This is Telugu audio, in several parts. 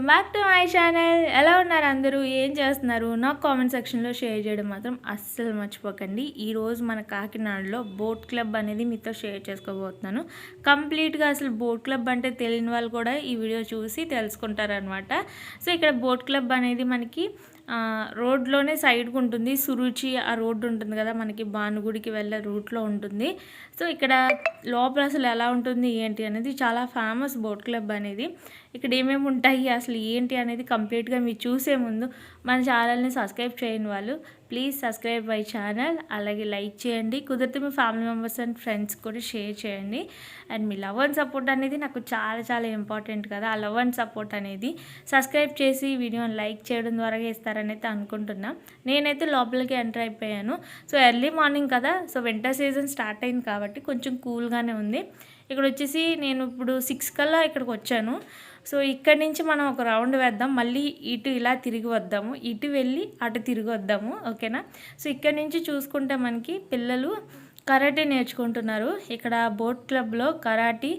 Welcome back to my channel ఎలా ఉన్నారు అందరూ? ఏం చేస్తున్నారు? నాకు కామెంట్ సెక్షన్లో షేర్ చేయడం మాత్రం అస్సలు మర్చిపోకండి. ఈరోజు మన కాకినాడలో బోట్ క్లబ్ అనేది మీతో షేర్ చేసుకోబోతున్నాను. కంప్లీట్గా అసలు బోట్ క్లబ్ అంటే తెలియని వాళ్ళు కూడా ఈ వీడియో చూసి తెలుసుకుంటారనమాట సో ఇక్కడ బోట్ క్లబ్ అనేది మనకి రోడ్లోనే సైడ్కి ఉంటుంది. సురుచి ఆ రోడ్డు ఉంటుంది కదా మనకి భానుగుడికి వెళ్ళే రూట్లో ఉంటుంది. సో ఇక్కడ లోపల అసలు ఎలా ఉంటుంది ఏంటి అనేది చాలా ఫేమస్ బోట్ క్లబ్ అనేది. ఇక్కడ ఏమేమి ఉంటాయి అసలు ఏంటి అనేది కంప్లీట్గా మీరు చూసే ముందు మన ఛానల్ని సబ్స్క్రైబ్ చేయని వాళ్ళు ప్లీజ్ సబ్స్క్రైబ్ మై ఛానల్ అలాగే లైక్ చేయండి. కుదిరితే మీ ఫ్యామిలీ మెంబర్స్ అండ్ ఫ్రెండ్స్ కూడా షేర్ చేయండి. అండ్ మీ లవ్ అండ్ సపోర్ట్ అనేది నాకు చాలా చాలా ఇంపార్టెంట్ కదా. ఆ లవ్ అండ్ సపోర్ట్ అనేది సబ్స్క్రైబ్ చేసి వీడియోని లైక్ చేయడం ద్వారా ఇస్తారని అయితే అనుకుంటున్నా. నేనైతే లోపలికి ఎంటర్ అయిపోయాను. సో ఎర్లీ మార్నింగ్ కదా. సో వింటర్ సీజన్ స్టార్ట్ అయింది కాబట్టి కొంచెం కూల్గానే ఉంది. ఇక్కడ వచ్చేసి నేను ఇప్పుడు సిక్స్ కల్లా ఇక్కడికి వచ్చాను సో ఇక్కడి నుంచి మనం ఒక రౌండ్ వేద్దాం. మళ్ళీ ఇటు ఇలా తిరిగి వద్దాము. ఇటు వెళ్ళి అటు తిరిగి వద్దాము. ఓకేనా? సో ఇక్కడి నుంచి చూసుకుంటే మనకి పిల్లలు కరాటే నేర్చుకుంటున్నారు. ఇక్కడ బోట్ క్లబ్లో కరాటీ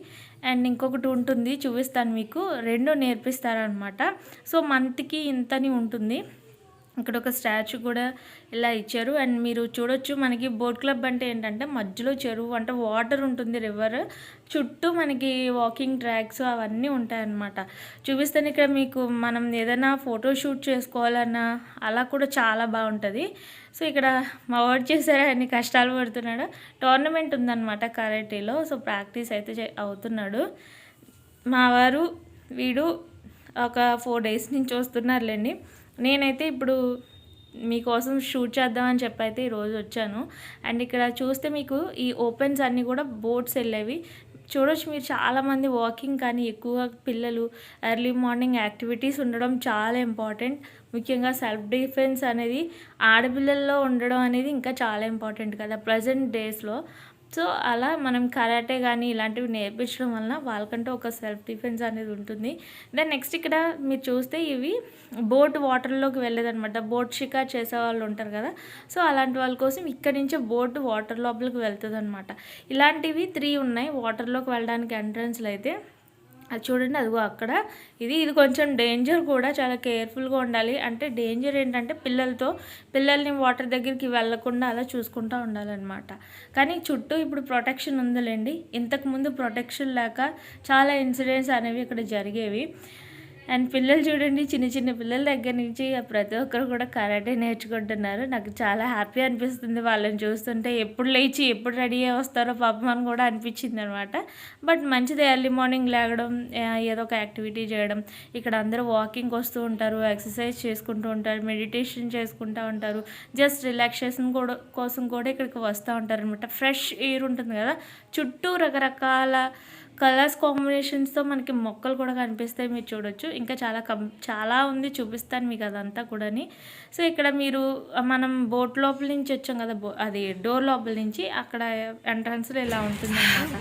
అండ్ ఇంకొకటి ఉంటుంది. చూపిస్తాను మీకు. రెండు నేర్పిస్తారనమాట సో మంత్కి ఇంతని ఉంటుంది. ఇక్కడ ఒక స్టాచ్యూ కూడా ఇలా ఇచ్చారు. అండ్ మీరు చూడొచ్చు మనకి బోట్ క్లబ్ అంటే ఏంటంటే మధ్యలో చెరువు అంటే వాటర్ ఉంటుంది రివర్. చుట్టూ మనకి వాకింగ్ ట్రాక్స్ అవన్నీ ఉంటాయన్నమాట. చూపిస్తాను ఇక్కడ మీకు మనం ఏదైనా ఫోటో షూట్ చేసుకోవాలన్నా అలా కూడా చాలా బాగుంటుంది. సో ఇక్కడ మా వాడు చేశారా? అన్ని కష్టాలు పడుతున్నాడు. టోర్నమెంట్ ఉందన్నమాట కరాటీలో. సో ప్రాక్టీస్ అయితే చే- అవుతున్నాడు. మా వారు వీడు ఒక ఫోర్ డేస్ నుంచి వస్తున్నారులేండి. నేనైతే ఇప్పుడు మీకోసం షూట్ చేద్దామని చెప్పి అయితే ఈరోజు వచ్చాను. అండ్ ఇక్కడ చూస్తే మీకు ఈ ఓపెన్స్ అన్నీ కూడా బోట్స్ వెళ్ళేవి. చూడొచ్చు మీరు చాలామంది వాకింగ్ కానీ ఎక్కువగా పిల్లలు ఎర్లీ మార్నింగ్ యాక్టివిటీస్ ఉండడం చాలా ఇంపార్టెంట్. ముఖ్యంగా సెల్ఫ్ డిఫెన్స్ అనేది ఆడపిల్లల్లో ఉండడం అనేది ఇంకా చాలా ఇంపార్టెంట్ కదా ప్రజెంట్ డేస్లో. సో అలా మనం కరాటే కానీ ఇలాంటివి నేర్పించడం వలన వాళ్ళకంటే ఒక సెల్ఫ్ డిఫెన్స్ అనేది ఉంటుంది. దెన్ నెక్స్ట్ ఇక్కడ మీరు చూస్తే ఇవి బోట్ వాటర్లోకి వెళ్ళేదన్నమాట. బోట్ షికార్ చేసే వాళ్ళు ఉంటారు కదా. సో అలాంటి వాళ్ళ కోసం ఇక్కడ నుంచే బోట్ వాటర్ లోపలికి వెళ్తుంది అనమాట ఇలాంటివి త్రీ ఉన్నాయి. వాటర్లోకి వెళ్ళడానికి ఎంట్రన్స్లు అయితే అది చూడండి అదిగో అక్కడ. ఇది ఇది కొంచెం డేంజర్ కూడా చాలా కేర్ఫుల్గా ఉండాలి. అంటే డేంజర్ ఏంటంటే పిల్లలతో పిల్లల్ని వాటర్ దగ్గరికి వెళ్ళకుండా అలా చూసుకుంటూ ఉండాలన్నమాట. కానీ చుట్టూ ఇప్పుడు ప్రొటెక్షన్ ఉందిలేండి. ఇంతకుముందు ప్రొటెక్షన్ లేక చాలా ఇన్సిడెంట్స్ అనేవి ఇక్కడ జరిగేవి. అండ్ పిల్లలు చూడండి చిన్న చిన్న పిల్లల దగ్గర నుంచి ప్రతి ఒక్కరు కూడా కరాటే నేర్చుకుంటున్నారు. నాకు చాలా హ్యాపీ అనిపిస్తుంది వాళ్ళని చూస్తుంటే. ఎప్పుడు లేచి ఎప్పుడు రెడీ వస్తారో పాపం అని కూడా అనిపించింది అనమాట బట్ మంచిది ఎర్లీ మార్నింగ్ లేగడం ఏదో ఒక యాక్టివిటీ చేయడం. ఇక్కడ అందరూ వాకింగ్ వస్తూ ఉంటారు ఎక్సర్సైజ్ చేసుకుంటూ ఉంటారు మెడిటేషన్ చేసుకుంటూ ఉంటారు. జస్ట్ రిలాక్సేషన్ కూడా కోసం కూడా ఇక్కడికి వస్తూ ఉంటారు అనమాట ఫ్రెష్ ఎయిర్ ఉంటుంది కదా. చుట్టూ రకరకాల కలర్స్ కాంబినేషన్స్తో మనకి మొక్కలు కూడా కనిపిస్తాయి మీరు చూడొచ్చు. ఇంకా చాలా కం చాలా ఉంది చూపిస్తాను మీకు అదంతా కూడాని. సో ఇక్కడ మీరు మనం బోట్ లోపల నుంచి వచ్చాం కదా బో అది డోర్ లోపల నుంచి అక్కడ ఎంట్రన్స్లో ఇలా ఉంటుంది అన్నమాట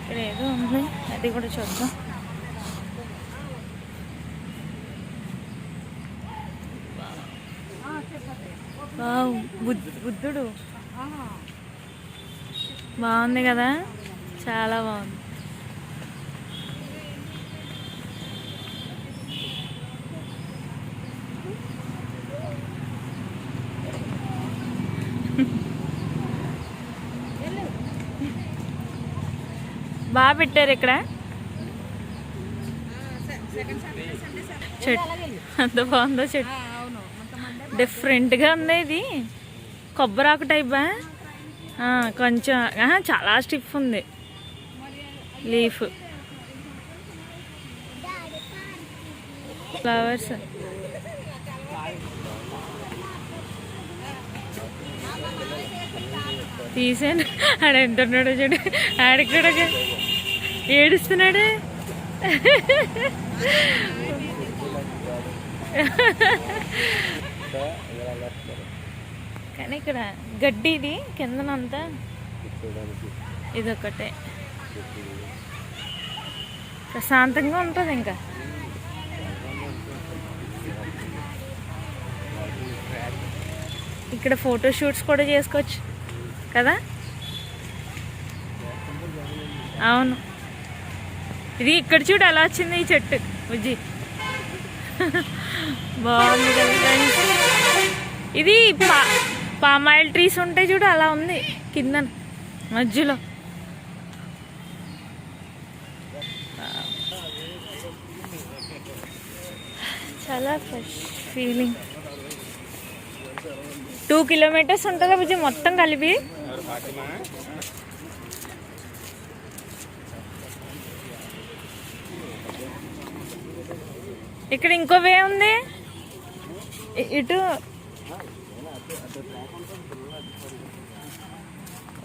ఇక్కడ ఏదో ఉంది అది కూడా చూద్దాం. బుద్ధుడు. బాగుంది కదా? చాలా బాగుంది. బాగా పెట్టారు ఇక్కడ? చెట్టు అంత బాగుందో చెట్టు డిఫరెంట్గా ఉంది ఇది? కొబ్బరాకు టైపా? కొంచెం చాలా స్టిఫ్ ఉంది. లీఫ్. ఫ్లవర్స్. తీసాను ఆడ ఎంత ఉన్నాడో చూడు. ఆడికి కూడా ఏడుస్తున్నాడు. కానీ ఇక్కడ గడ్డి ఇది కిందనంతా ఇదొకటే ప్రశాంతంగా ఉంటుంది ఇంకా. ఇక్కడ ఫోటో షూట్స్ కూడా చేసుకోవచ్చు కదా? అవును. ఇది ఇక్కడ చూడు ఎలా వచ్చింది ఈ చెట్టు బుజ్జి. బాగుంది ఇది పామ్ పామాయిల్ ట్రీస్ ఉంటాయి చూడు అలా ఉంది కింద మధ్యలో. చాలా ఫ్రెష్ ఫీలింగ్ టూ కిలోమీటర్స్ ఉంటుందా బుజ్జి? మొత్తం కలిపి? ఇక్కడ ఇంకో వే ఉంది. ఇటు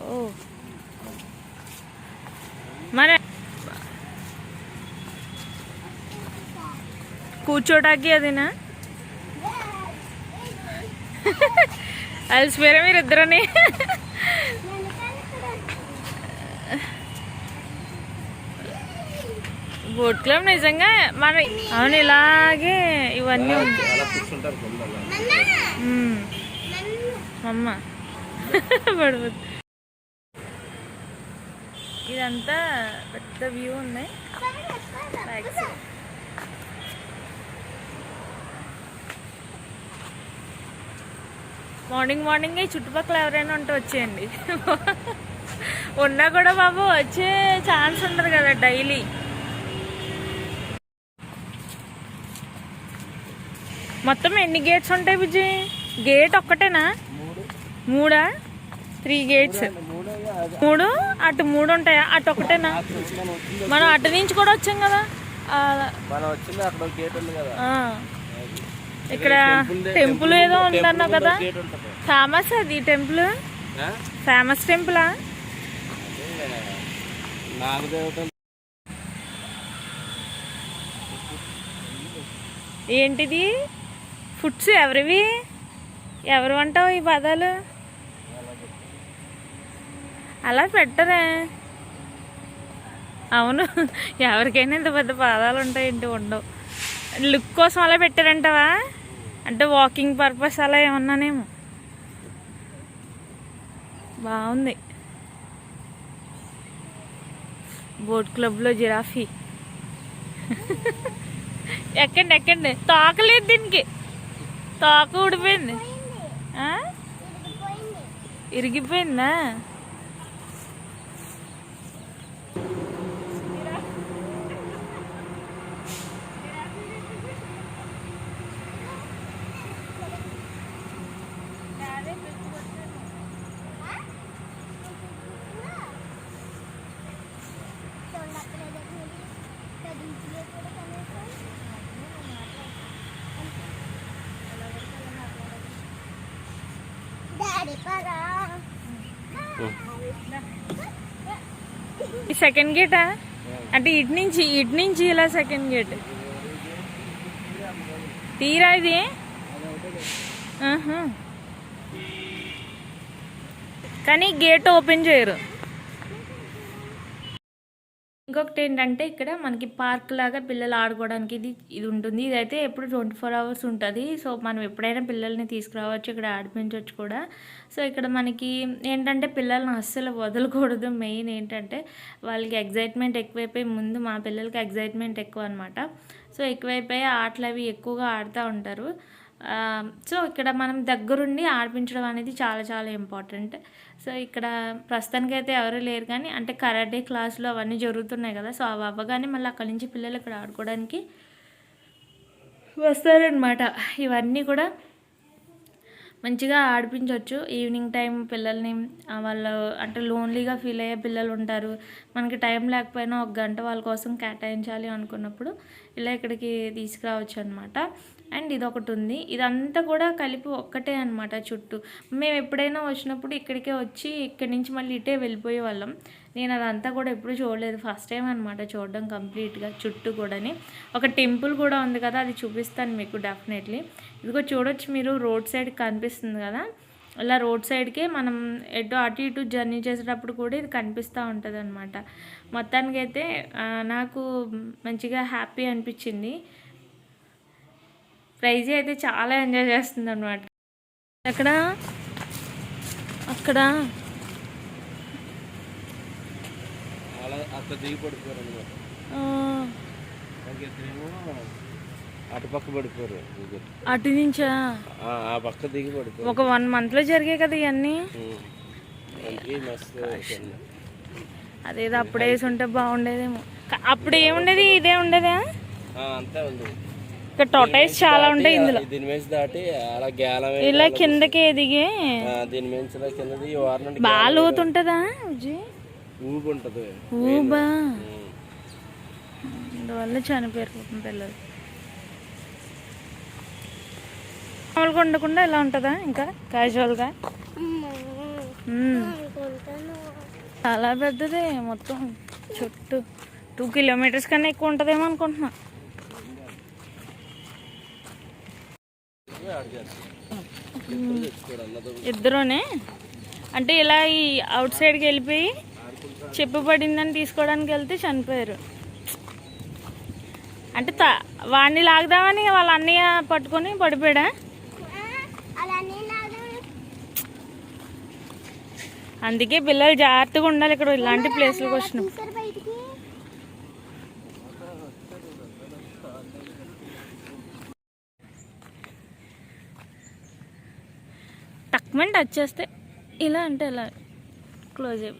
ఓ. మన కూర్చోటానికి అదినా? అలసిపోయారా మీరు ఇద్దరని బోట్ క్లబ్ నిజంగా మన అవును ఇలాగే ఇవన్నీ. అమ్మ. పడిపోతుంది ఇదంతా పెద్ద వ్యూ ఉంది బ్యాక్ సైడ్. మార్నింగ్ మార్నింగ్ చుట్టుపక్కల ఎవరైనా ఉంటే వచ్చేయండి. ఉన్నా కూడా బాబు వచ్చే ఛాన్స్ ఉండదు కదా డైలీ. మొత్తం ఎన్ని గేట్స్ ఉంటాయి విజయ్? గేట్ ఒక్కటేనా? మూడా. త్రీ గేట్స్ మూడు? అటు మూడు ఉంటాయా? అటు ఒకటేనా? మనం అటు నుంచి కూడా వచ్చాం కదా. ఇక్కడ టెంపుల్ ఏదో ఉందన్నావు కదా. ఫేమస్ అది టెంపుల్? ఫేమస్ టెంపులా ఏంటిది? ఫుడ్స్ ఎవరివి? ఎవరు అంటావు ఈ పదాలు? అలా పెట్టరే. అవును ఎవరికైనా ఇంత పెద్ద పాదాలు ఉంటాయండి ఉండవు. లుక్ కోసం అలా పెట్టారంటావా? అంటే వాకింగ్ పర్పస్ అలా ఏమన్నానేమో. బాగుంది. బోట్ క్లబ్లో జిరాఫీ. ఎక్కండి ఎక్కండి. తోకలేదు దీనికి. తోక ఊడిపోయింది. ఆ? ఇరిగిపోయిందా? సెకండ్ గేటా అంటే ఇటు నుంచి ఇటు నుంచి ఇలా సెకండ్ గేట్ తీరా ఇది? కానీ గేట్ ఓపెన్ చేయరు. ఇంకొకటి ఏంటంటే ఇక్కడ మనకి పార్క్ లాగా పిల్లలు ఆడుకోవడానికి ఇది ఇది ఉంటుంది. ఇదైతే ఎప్పుడు ట్వంటీ ఫోర్ అవర్స్ ఉంటుంది. సో మనం ఎప్పుడైనా పిల్లల్ని తీసుకురావచ్చు ఇక్కడ ఆడిపించవచ్చు కూడా. సో ఇక్కడ మనకి ఏంటంటే పిల్లల్ని అస్సలు వదలకూడదు. మెయిన్ ఏంటంటే వాళ్ళకి ఎగ్జైట్మెంట్ ఎక్కువైపోయి ముందు మా పిల్లలకి ఎగ్జైట్మెంట్ ఎక్కువ అనమాట సో ఎక్కువైపోయి ఆటలు అవి ఎక్కువగా ఆడుతూ ఉంటారు. సో ఇక్కడ మనం దగ్గరుండి ఆడిపించడం అనేది చాలా చాలా ఇంపార్టెంట్. సో ఇక్కడ ప్రస్తుతానికి అయితే ఎవరు లేరు కానీ అంటే కరాటే క్లాసులు అవన్నీ జరుగుతున్నాయి కదా సో అవి అవ్వగానే మళ్ళీ అక్కడి నుంచి పిల్లలు ఇక్కడ ఆడుకోవడానికి వస్తారనమాట ఇవన్నీ కూడా మంచిగా ఆడిపించవచ్చు ఈవినింగ్ టైం పిల్లల్ని వాళ్ళు అంటే లోన్లీగా ఫీల్ అయ్యే పిల్లలు ఉంటారు. మనకి టైం లేకపోయినా ఒక గంట వాళ్ళ కోసం కేటాయించాలి అనుకున్నప్పుడు ఇలా ఇక్కడికి తీసుకురావచ్చు అనమాట అండ్ ఇది ఒకటి ఉంది ఇదంతా కూడా కలిపి ఒక్కటే అనమాట చుట్టూ. మేము ఎప్పుడైనా వచ్చినప్పుడు ఇక్కడికే వచ్చి ఇక్కడి నుంచి మళ్ళీ ఇటే వెళ్ళిపోయే వాళ్ళం. నేను అదంతా కూడా ఎప్పుడు చూడలేదు. ఫస్ట్ టైం అనమాట చూడడం కంప్లీట్గా చుట్టూ కూడాని. ఒక టెంపుల్ కూడా ఉంది కదా అది చూపిస్తాను మీకు డెఫినెట్లీ. ఇదిగో చూడొచ్చు మీరు రోడ్ సైడ్ కనిపిస్తుంది కదా. అలా రోడ్ సైడ్కే మనం ఎటు అటు ఇటు జర్నీ చేసేటప్పుడు కూడా ఇది కనిపిస్తూ ఉంటుంది అనమాట మొత్తానికైతే నాకు మంచిగా హ్యాపీ అనిపించింది. ప్రైజ్ అయితే చాలా ఎంజాయ్ చేస్తుంది అనమాట అక్కడ. అక్కడ. అటు నుంచా? ఒక వన్ మంత్లో జరిగాయి కదా ఇవన్నీ. అదేదో అప్పుడే వేసి ఉంటే బాగుండేదేమో. అప్పుడు ఏముండేది? ఇదే ఉండేదా? అంతే ఉంది. ఇక్కడ టొటైస్ చాలా ఉంటాయి ఇందులో. దీని మీద దాటి అలా గేలం ఇలా కిందకి దిగి దీని మీద ఇలా కిందది బాగా లోతుంటుందా ఉంటుంది ఊబా. అందువల్ల చనిపోయారు పిల్లలు. మామూలుగా ఉండకుండా ఇలా ఉంటుందా ఇంకా క్యాజువల్గా. చాలా పెద్దదే మొత్తం చుట్టూ. టూ కిలోమీటర్స్ కన్నా ఎక్కువ ఉంటుందేమో అనుకుంటున్నా. ఇద్దరునే? అంటే ఇలా ఈ అవుట్ సైడ్కి వెళ్ళిపోయి చెప్పు పడిందని తీసుకోవడానికి వెళ్తే చనిపోయారు. అంటే త వాడిని లాగుదామని వాళ్ళ అన్నయ్య పట్టుకొని పడిపోయాడా? అందుకే పిల్లలు జాగ్రత్తగా ఉండాలి ఇక్కడ ఇలాంటి ప్లేస్లకు వచ్చినాం టచ్ చేస్తే ఇలా అంటే ఇలా క్లోజ్ అయ్యి.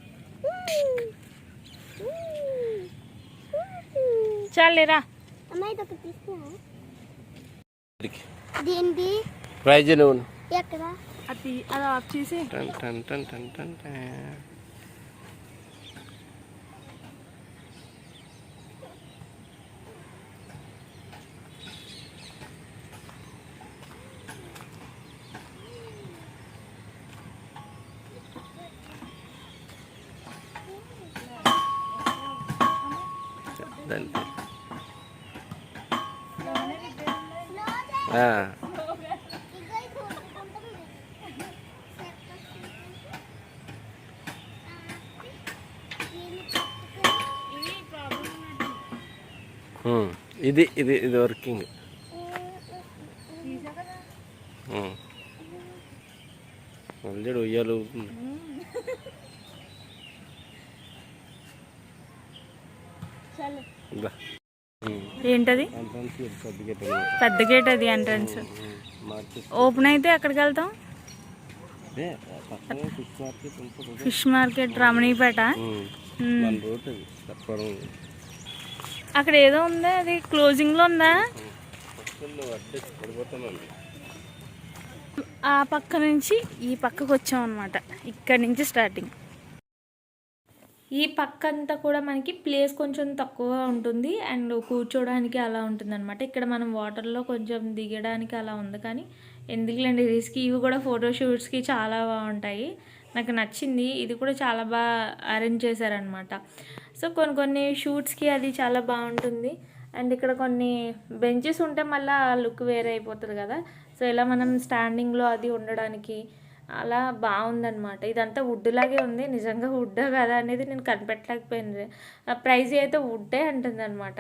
చాలేరా ప్రైజ్ నువ్వు. ఎక్కడ? అది అది ఆఫ్ చేసి. టన్ టన్ టన్ టన్ టన్ టన్. దానికి. ఆ. ఉమ్. ఇది ఇది ఇది వర్కింగ్. మళ్ళీ ఉయ్యాలు. ఏంటది? పెద్ద గేట్ అది. ఎంట్రన్స్ ఓపెన్ అయితే ఎక్కడికి వెళ్తాం? ఫిష్ మార్కెట్ రమణీపేట ఉమ్. మ్మ్. మన రోడ్ అది తప్పడం అక్కడ ఏదో ఉందా? అది క్లోజింగ్లో ఉందా? ఆ పక్క నుంచి ఈ పక్కకు వచ్చాం అనమాట ఇక్కడ నుంచి స్టార్టింగ్ ఈ పక్క అంతా కూడా మనకి ప్లేస్ కొంచెం తక్కువగా ఉంటుంది. అండ్ కూర్చోడానికి అలా ఉంటుంది అనమాట ఇక్కడ మనం వాటర్లో కొంచెం దిగడానికి అలా ఉంది కానీ ఎందుకులేండి రిస్క్ ఇవి కూడా ఫోటోషూట్స్కి చాలా బాగుంటాయి. నాకు నచ్చింది. ఇది కూడా చాలా బాగా అరేంజ్ చేశారనమాట సో కొన్ని కొన్ని షూట్స్కి అది చాలా బాగుంటుంది. అండ్ ఇక్కడ కొన్ని బెంచెస్ ఉంటే మళ్ళీ ఆ లుక్ వేరే అయిపోతుంది కదా. సో ఇలా మనం స్టాండింగ్లో అది ఉండడానికి అలా బాగుందనమాట ఇదంతా వుడ్ లాగే ఉంది. నిజంగా వుడ్డా కదా అనేది నేను కనిపెట్టలేకపోయింది ప్రైజ్ అయితే వుడ్డే అంటుంది అనమాట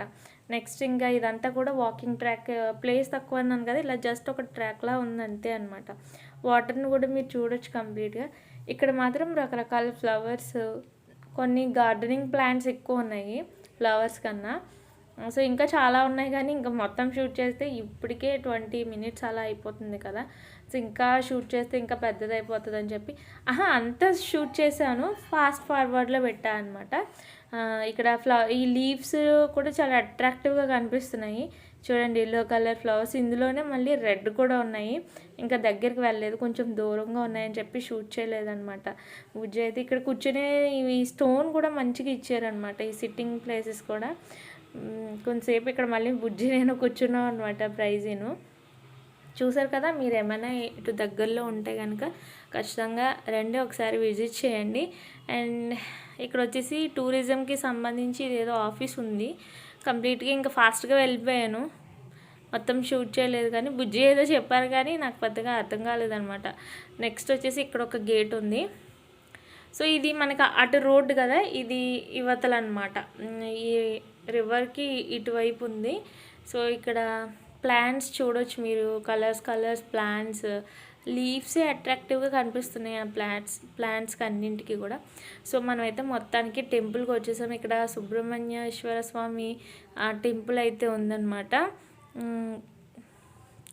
నెక్స్ట్ ఇంకా ఇదంతా కూడా వాకింగ్ ట్రాక్ ప్లేస్ తక్కువ అన్నాను కదా. ఇలా జస్ట్ ఒక ట్రాక్లా ఉంది అంతే అనమాట వాటర్ని కూడా మీరు చూడొచ్చు కంప్లీట్గా ఇక్కడ మాత్రం రకరకాల ఫ్లవర్స్ కొన్ని గార్డెనింగ్ ప్లాంట్స్ ఎక్కువ ఉన్నాయి ఫ్లవర్స్ కన్నా. సో ఇంకా చాలా ఉన్నాయి కానీ ఇంకా మొత్తం షూట్ చేస్తే ఇప్పటికే ట్వంటీ మినిట్స్ అలా అయిపోతుంది కదా. సో ఇంకా షూట్ చేస్తే ఇంకా పెద్దది అయిపోతుంది అని చెప్పి. ఆహా అంత షూట్ చేశాను ఫాస్ట్ ఫార్వర్డ్లో పెట్టా అనమాట ఇక్కడ ఫ్లవర్ ఈ లీవ్స్ కూడా చాలా అట్రాక్టివ్గా కనిపిస్తున్నాయి. చూడండి ఎల్లో కలర్ ఫ్లవర్స్. ఇందులోనే మళ్ళీ రెడ్ కూడా ఉన్నాయి. ఇంకా దగ్గరికి వెళ్ళలేదు. కొంచెం దూరంగా ఉన్నాయని చెప్పి షూట్ చేయలేదన్నమాట. బుజ్జి అయితే ఇక్కడ కూర్చునే ఈ స్టోన్ కూడా మంచిగా ఇచ్చారనమాట ఈ సిట్టింగ్ ప్లేసెస్ కూడా. కొంతసేపు ఇక్కడ మళ్ళీ బుజ్జి నేను కూర్చున్నాం అనమాట ప్రైజీను. చూసారు కదా మీరు ఏమైనా ఇటు దగ్గరలో ఉంటే కనుక ఖచ్చితంగా రండి ఒకసారి విజిట్ చేయండి. అండ్ ఇక్కడ వచ్చేసి టూరిజంకి సంబంధించి ఇదేదో ఆఫీస్ ఉంది. కంప్లీట్గా ఇంకా ఫాస్ట్గా వెళ్ళిపోయాను. మొత్తం షూట్ చేయలేదు కానీ బుజ్జి ఏదో చెప్పారు కానీ నాకు పెద్దగా అర్థం కాలేదనమాట. నెక్స్ట్ వచ్చేసి ఇక్కడ ఒక గేట్ ఉంది. సో ఇది మనకి అటు రోడ్డు కదా ఇది యువతలు అనమాట ఈ రివర్కి ఇటువైపు ఉంది. సో ఇక్కడ ప్లాంట్స్ చూడొచ్చు మీరు కలర్స్ కలర్స్ ప్లాంట్స్ లీవ్సే అట్రాక్టివ్గా కనిపిస్తున్నాయి ఆ ప్లాంట్స్ ప్లాంట్స్కి అన్నింటికి కూడా. సో మనమైతే మొత్తానికి టెంపుల్కి వచ్చేసాం. ఇక్కడ సుబ్రహ్మణ్యేశ్వర స్వామి ఆ టెంపుల్ అయితే ఉందన్నమాట.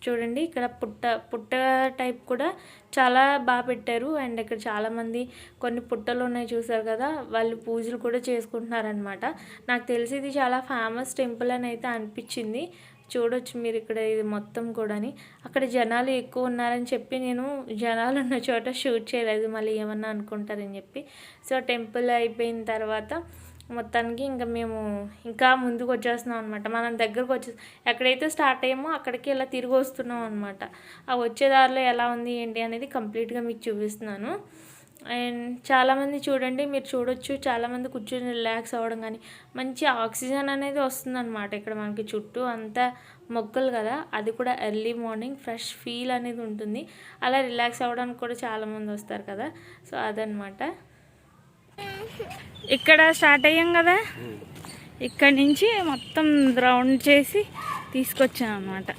చూడండి ఇక్కడ పుట్ట పుట్ట టైప్ కూడా చాలా బాగా పెట్టారు. అండ్ ఇక్కడ చాలామంది కొన్ని పుట్టలు ఉన్నాయి చూసారు కదా వాళ్ళు పూజలు కూడా చేసుకుంటున్నారనమాట నాకు తెలిసి ఇది చాలా ఫేమస్ టెంపుల్ అని అయితే అనిపించింది. చూడొచ్చు మీరు ఇక్కడ ఇది మొత్తం కూడాని. అక్కడ జనాలు ఎక్కువ ఉన్నారని చెప్పి నేను జనాలు ఉన్న చోట షూట్ చేయలేదు మళ్ళీ ఏమన్నా అనుకుంటారని చెప్పి. సో టెంపుల్ అయిపోయిన తర్వాత మొత్తానికి ఇంకా మేము ఇంకా ముందుకు వచ్చేస్తున్నాం అనమాట మనం దగ్గరకు వచ్చే ఎక్కడైతే స్టార్ట్ అయ్యామో అక్కడికి ఇలా తిరిగి వస్తున్నాం అనమాట ఆ వచ్చే దారిలో ఎలా ఉంది ఏంటి అనేది కంప్లీట్గా మీకు చూపిస్తున్నాను. అండ్ చాలామంది చూడండి మీరు చూడొచ్చు. చాలామంది కూర్చొని రిలాక్స్ అవ్వడం కానీ మంచి ఆక్సిజన్ అనేది వస్తుందన్నమాట ఇక్కడ మనకి చుట్టూ. అంతా మొక్కలు కదా అది కూడా ఎర్లీ మార్నింగ్ ఫ్రెష్ ఫీల్ అనేది ఉంటుంది. అలా రిలాక్స్ అవ్వడానికి కూడా చాలామంది వస్తారు కదా. సో అదనమాట ఇక్కడ స్టార్ట్ అయ్యాం కదా. ఇక్కడ నుంచి మొత్తం రౌండ్ చేసి తీసుకొచ్చాం అనమాట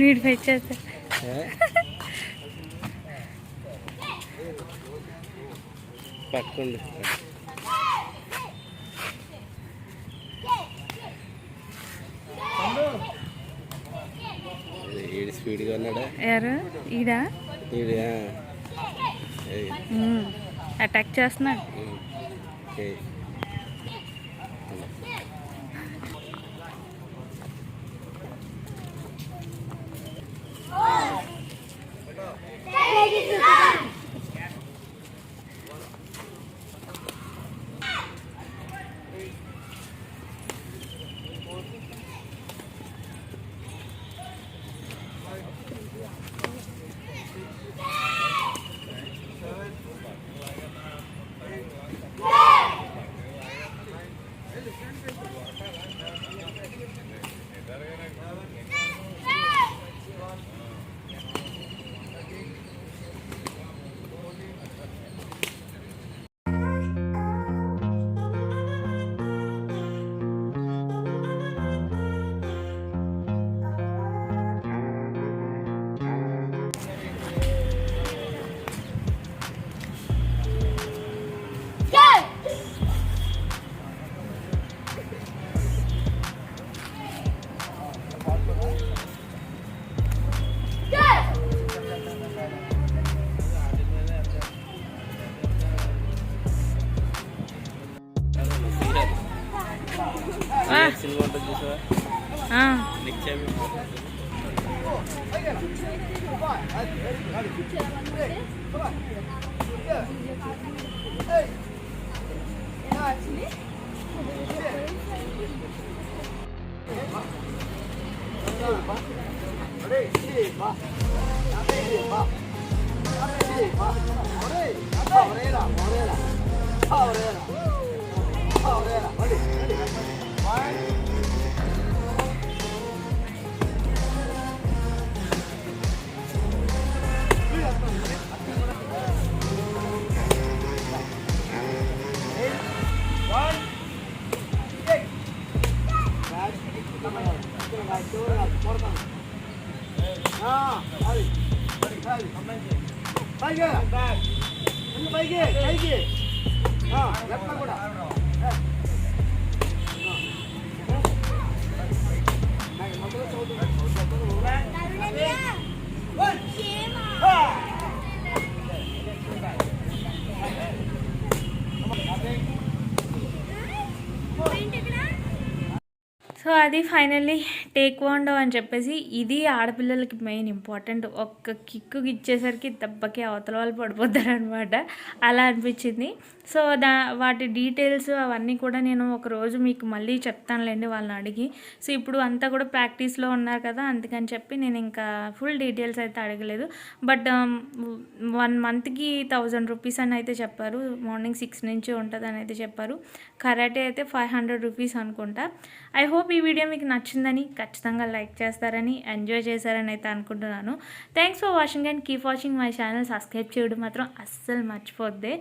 నీటి పెంచేస్తా పక్కండి. ఏడు స్పీడ్గా ఉన్నాడా ఎవరు? ఈడా? ఈడు. అటాక్ చేస్తున్నాడు. Power it up, power it up, power it up, ready, ready, ready. One. నిత్యం సో సో అది ఫైనల్లీ టేక్ వాండో అని చెప్పేసి ఇది ఆడపిల్లలకి మెయిన్ ఇంపార్టెంట్. ఒక్క కిక్కు ఇచ్చేసరికి దెబ్బకి అవతల వాళ్ళు పడిపోతారు అనమాట అలా అనిపించింది. సో దా వాటి డీటెయిల్స్ అవన్నీ కూడా నేను ఒక రోజు మీకు మళ్ళీ చెప్తానులేండి వాళ్ళని అడిగి. సో ఇప్పుడు అంతా కూడా ప్రాక్టీస్లో ఉన్నారు కదా అందుకని చెప్పి నేను ఇంకా ఫుల్ డీటెయిల్స్ అయితే అడగలేదు. బట్ వన్ మంత్కి థౌజండ్ రూపీస్ అని అయితే చెప్పారు. మార్నింగ్ సిక్స్ నుంచి ఉంటుంది అని అయితే చెప్పారు. కరాటే అయితే ఫైవ్ హండ్రెడ్ రూపీస్ అనుకుంటా. ఐ హోప్ ఈ వీడియో మీకు నచ్చిందని ఖచ్చితంగా లైక్ చేస్తారని ఎంజాయ్ చేశారని అయితే అనుకుంటున్నాను. Thanks for watching and keep watching my channel. Subscribe చేయడం మాత్రం అస్సలు మర్చిపోద్ది.